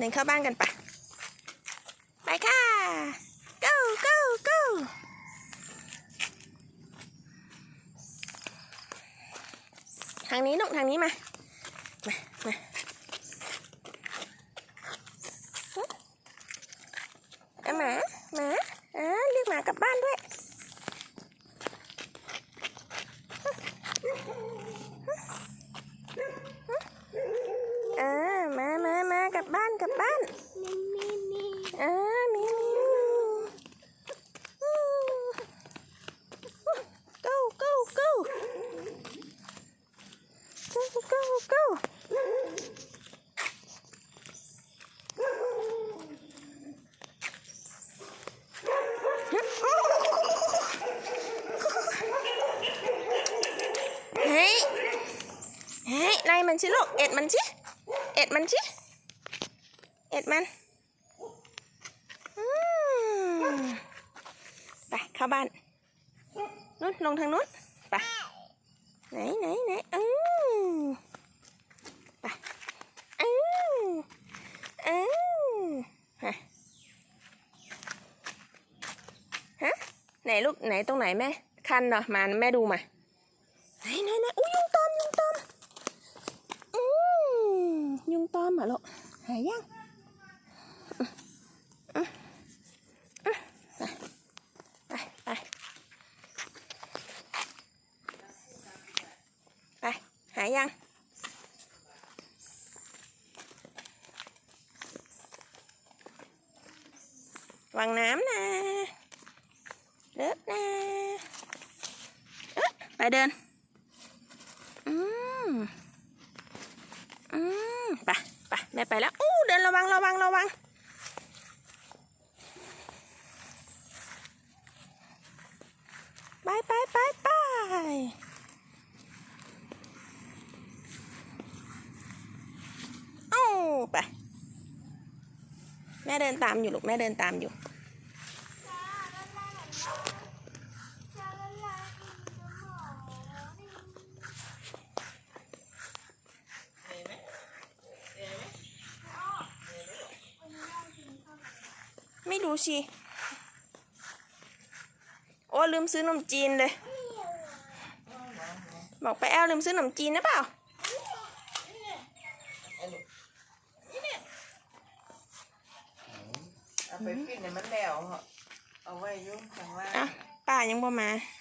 เดินเข้าบ้านกันปะไปค่ะ go go go ทางนี้ลูกทางนี้มา มา มาหมาหมาอ่าเรียกหมากลับบ้านด้วย เออมามามากลับบ้านกลับบ้าน มีมีมี เออมีมีมีอืม go go go go go go เฮ้ย เฮ้ยไล่มันสิลูก เอ็ดมันสิเอ็ดมันสิเอ็ดมันไปเข้าบ้านนู้นลงทางนู้นไปไหนไหนไหนอืมไปอืมอืมฮะฮะไหนลูกไหนตรงไหนแม่คันเหรอมาแม่ดูมา ไหนไหนไหนอุ้ยยุงตอมยุงตอมอืมยุ ไปแม่ไปแล้วอู้เดินระวังระวังระวังไปไปไปไปอู้ไป แม่เดินตามอยู่ลูกแม่เดินตามอยู่ ไม่รู้สิ โอ้ลืมซื้อนมจีนเลย บอกไปแอลลืมซื้อนมจีนนะเปล่า เอาไปปิ้นให้มันแล้วเหรอเอาไว้อยุ่งข้างล่าง อะป้ายังบ่มาเ